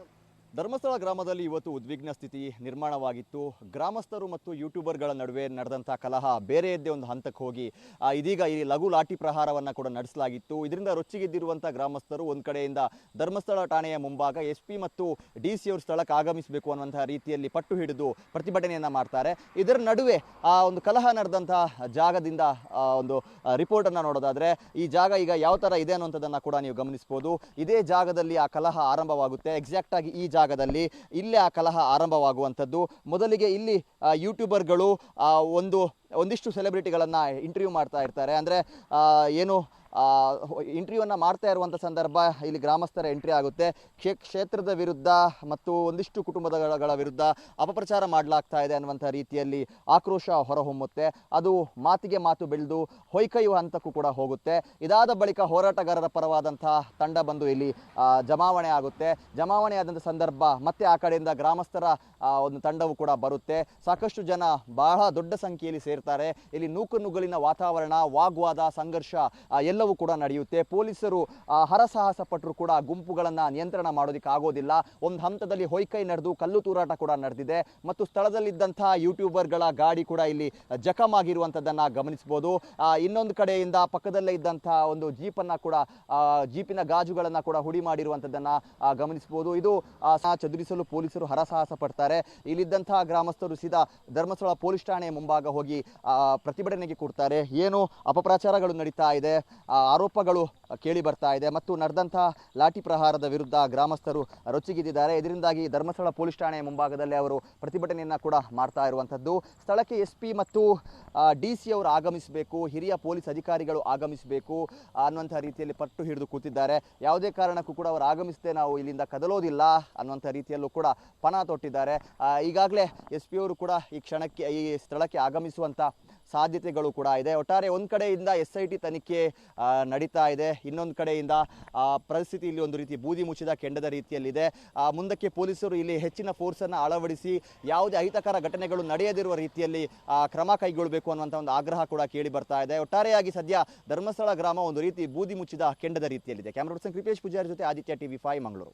Welcome. Dharmasthala ಗ್ರಾಮದಲ್ಲಿ ಇವತ್ತು ಉದ್ವಿಗ್ನ ಸ್ಥಿತಿ ನಿರ್ಮಾಣವಾಗಿತ್ತು. ಗ್ರಾಮಸ್ಥರು ಮತ್ತು ಯೂಟ್ಯೂಬರ್ಗಳ ನಡುವೆ ನಡೆದಂಥ ಕಲಹ ಬೇರೆಯದ್ದೇ ಒಂದು ಹಂತಕ್ಕೆ ಹೋಗಿ ಇದೀಗ ಈ ಲಘು ಲಾಠಿ ಪ್ರಹಾರವನ್ನು ಕೂಡ ನಡೆಸಲಾಗಿತ್ತು. ಇದರಿಂದ ರೊಚ್ಚಿಗೆದ್ದಿರುವಂಥ ಗ್ರಾಮಸ್ಥರು ಒಂದು ಕಡೆಯಿಂದ ಧರ್ಮಸ್ಥಳ ಠಾಣೆಯ ಮುಂಭಾಗ ಎಸ್ ಮತ್ತು ಡಿ ಸಿ ಅವರು ಸ್ಥಳಕ್ಕೆ ಆಗಮಿಸಬೇಕು ಅನ್ನುವಂಥ ರೀತಿಯಲ್ಲಿ ಪಟ್ಟು ಹಿಡಿದು ಪ್ರತಿಭಟನೆಯನ್ನು ಮಾಡ್ತಾರೆ. ಇದರ ನಡುವೆ, ಆ, ಒಂದು ಕಲಹ ನಡೆದಂಥ ಜಾಗದಿಂದ ಒಂದು ರಿಪೋರ್ಟನ್ನು ನೋಡೋದಾದ್ರೆ, ಈ ಜಾಗ ಈಗ ಯಾವ ಥರ ಇದೆ ಅನ್ನುವಂಥದ್ದನ್ನು ಕೂಡ ನೀವು ಗಮನಿಸ್ಬೋದು. ಇದೇ ಜಾಗದಲ್ಲಿ ಆ ಕಲಹ ಆರಂಭವಾಗುತ್ತೆ. ಎಕ್ಸಾಕ್ಟ್ ಆಗಿ ಈ ಜಾಗದಲ್ಲಿ ಇಲ್ಲೇ ಆ ಕಲಹ ಆರಂಭವಾಗುವಂಥದ್ದು. ಮೊದಲಿಗೆ ಇಲ್ಲಿ ಯೂಟ್ಯೂಬರ್ಗಳು ಒಂದು, ಒಂದಿಷ್ಟು ಸೆಲೆಬ್ರಿಟಿಗಳನ್ನು ಇಂಟರ್ವ್ಯೂ ಮಾಡ್ತಾ ಇರ್ತಾರೆ. ಅಂದರೆ ಏನು ಇಂಟರ್ವ್ಯೂವನ್ನು ಮಾಡ್ತಾ ಇರುವಂಥ ಸಂದರ್ಭ ಇಲ್ಲಿ ಗ್ರಾಮಸ್ಥರ ಎಂಟ್ರಿ ಆಗುತ್ತೆ. ಕ್ಷೇ ಕ್ಷೇತ್ರದ ವಿರುದ್ಧ ಮತ್ತು ಒಂದಿಷ್ಟು ಕುಟುಂಬಗಳ ವಿರುದ್ಧ ಅಪಪ್ರಚಾರ ಮಾಡಲಾಗ್ತಾ ಇದೆ ಅನ್ನುವಂಥ ರೀತಿಯಲ್ಲಿ ಆಕ್ರೋಶ ಹೊರಹೊಮ್ಮುತ್ತೆ. ಅದು ಮಾತಿಗೆ ಮಾತು ಬೆಳೆದು ಹೊಯ್ಕೈಯುವ ಹಂತಕ್ಕೂ ಕೂಡ ಹೋಗುತ್ತೆ. ಇದಾದ ಬಳಿಕ ಹೋರಾಟಗಾರರ ಪರವಾದಂಥ ತಂಡ ಬಂದು ಇಲ್ಲಿ ಜಮಾವಣೆ ಆಗುತ್ತೆ. ಜಮಾವಣೆ ಆದಂಥ ಸಂದರ್ಭ ಮತ್ತೆ ಆ ಕಡೆಯಿಂದ ಗ್ರಾಮಸ್ಥರ ಒಂದು ತಂಡವು ಕೂಡ ಬರುತ್ತೆ. ಸಾಕಷ್ಟು ಜನ ಬಹಳ ದೊಡ್ಡ ಸಂಖ್ಯೆಯಲ್ಲಿ ಸೇರ್ತಾರೆ. ಇಲ್ಲಿ ನೂಕು ನುಗ್ಗಲಿನ ವಾತಾವರಣ ವಾಗ್ವಾದ ಸಂಘರ್ಷ ಆ, ಎಲ್ಲವೂ ಕೂಡ ನಡೆಯುತ್ತೆ. ಪೊಲೀಸರು ಹರಸಾಹಸ ಪಟ್ಟರು ಕೂಡ ಗುಂಪುಗಳನ್ನು ನಿಯಂತ್ರಣ ಮಾಡೋದಕ್ಕೆ ಆಗೋದಿಲ್ಲ. ಒಂದು ಹಂತದಲ್ಲಿ ಹೊಯ್ಕೈ ನಡೆದು ಕಲ್ಲು ತೂರಾಟ ಕೂಡ ನಡೆದಿದೆ. ಮತ್ತು ಸ್ಥಳದಲ್ಲಿದ್ದಂಥ ಯೂಟ್ಯೂಬರ್ಗಳ ಗಾಡಿ ಕೂಡ ಇಲ್ಲಿ ಜಖಮ್ ಆಗಿರುವಂಥದ್ದನ್ನು ಗಮನಿಸ್ಬೋದು ಇನ್ನೊಂದು ಕಡೆಯಿಂದ ಪಕ್ಕದಲ್ಲೇ ಇದ್ದಂತಹ ಒಂದು ಜೀಪನ್ನು ಕೂಡ ಜೀಪಿನ ಗಾಜುಗಳನ್ನು ಕೂಡ ಹುಡಿ ಮಾಡಿರುವಂಥದ್ದನ್ನು ಗಮನಿಸ್ಬೋದು. ಇದು ಚದುರಿಸಲು ಪೊಲೀಸರು ಹರಸಾಹಸ ಪಡ್ತಾರೆ ಇಲ್ಲಿದ್ದಂತಹ ಗ್ರಾಮಸ್ಥರು ಸೀದಾ ಧರ್ಮಸ್ಥಳ ಪೊಲೀಸ್ ಠಾಣೆ ಮುಂಭಾಗ ಹೋಗಿ ಪ್ರತಿಭಟನೆಗೆ ಕೊಡ್ತಾರೆ ಏನು ಅಪಪ್ರಚಾರಗಳು ನಡೀತಾ ಇದೆ. ಆರೋಪಗಳು ಕೇಳಿ ಬರ್ತಾ ಇದೆ. ಮತ್ತು ನಡೆದಂಥ ಲಾಠಿ ಪ್ರಹಾರದ ವಿರುದ್ಧ ಗ್ರಾಮಸ್ಥರು ರೊಚ್ಚಿಗಿದ್ದಾರೆ ಇದರಿಂದಾಗಿ ಧರ್ಮಸ್ಥಳ ಪೊಲೀಸ್ ಠಾಣೆ ಮುಂಭಾಗದಲ್ಲಿ ಅವರು ಪ್ರತಿಭಟನೆಯನ್ನು ಕೂಡ ಮಾಡ್ತಾ ಇರುವಂಥದ್ದು. ಸ್ಥಳಕ್ಕೆ ಎಸ್ ಪಿ ಮತ್ತು ಡಿ ಸಿ ಅವರು ಆಗಮಿಸಬೇಕು, ಹಿರಿಯ ಪೊಲೀಸ್ ಅಧಿಕಾರಿಗಳು ಆಗಮಿಸಬೇಕು ಅನ್ನುವಂಥ ರೀತಿಯಲ್ಲಿ ಪಟ್ಟು ಹಿಡಿದು ಕೂತಿದ್ದಾರೆ. ಯಾವುದೇ ಕಾರಣಕ್ಕೂ ಕೂಡ ಅವರು ಆಗಮಿಸದೆ ನಾವು ಇಲ್ಲಿಂದ ಕದಲೋದಿಲ್ಲ ಅನ್ನುವಂಥ ರೀತಿಯಲ್ಲೂ ಕೂಡ ಪಣ ತೊಟ್ಟಿದ್ದಾರೆ. ಈಗಾಗಲೇ ಎಸ್ ಪಿ ಅವರು ಕೂಡ ಈ ಕ್ಷಣಕ್ಕೆ, ಈ ಸ್ಥಳಕ್ಕೆ ಆಗಮಿಸುವಂಥ ಸಾಧ್ಯತೆಗಳು ಕೂಡ ಇದೆ. ಒಟ್ಟಾರೆ ಒಂದು ಕಡೆಯಿಂದ ಎಸ್ ಐ ಟಿ ತನಿಖೆ ನಡೀತಾ ಇದೆ. ಇನ್ನೊಂದು ಕಡೆಯಿಂದ ಪರಿಸ್ಥಿತಿ ಇಲ್ಲಿ ಒಂದು ರೀತಿ ಬೂದಿ ಮುಚ್ಚಿದ ಕೆಂಡದ ರೀತಿಯಲ್ಲಿದೆ. ಮುಂದಕ್ಕೆ ಪೊಲೀಸರು ಇಲ್ಲಿ ಹೆಚ್ಚಿನ ಫೋರ್ಸನ್ನು ಅಳವಡಿಸಿ, ಯಾವುದೇ ಅಹಿತಕರ ಘಟನೆಗಳು ನಡೆಯದಿರುವ ರೀತಿಯಲ್ಲಿ ಕ್ರಮ ಕೈಗೊಳ್ಳಬೇಕು ಅನ್ನುವಂಥ ಒಂದು ಆಗ್ರಹ ಕೂಡ ಕೇಳಿ ಬರ್ತಾ ಇದೆ. ಒಟ್ಟಾರೆಯಾಗಿ ಸದ್ಯ ಧರ್ಮಸ್ಥಳ ಗ್ರಾಮ ಒಂದು ರೀತಿ ಬೂದಿ ಮುಚ್ಚಿದ ಕೆಂಡದ ರೀತಿಯಲ್ಲಿದೆ. ಕ್ಯಾಮ್ರಾ ಪರ್ಸನ್ ಕೃಪೇಶ್ ಪೂಜಾರಿ ಜೊತೆ ಆದಿತ್ಯ ಟಿವಿ ಫೈವ್ ಮಂಗಳೂರು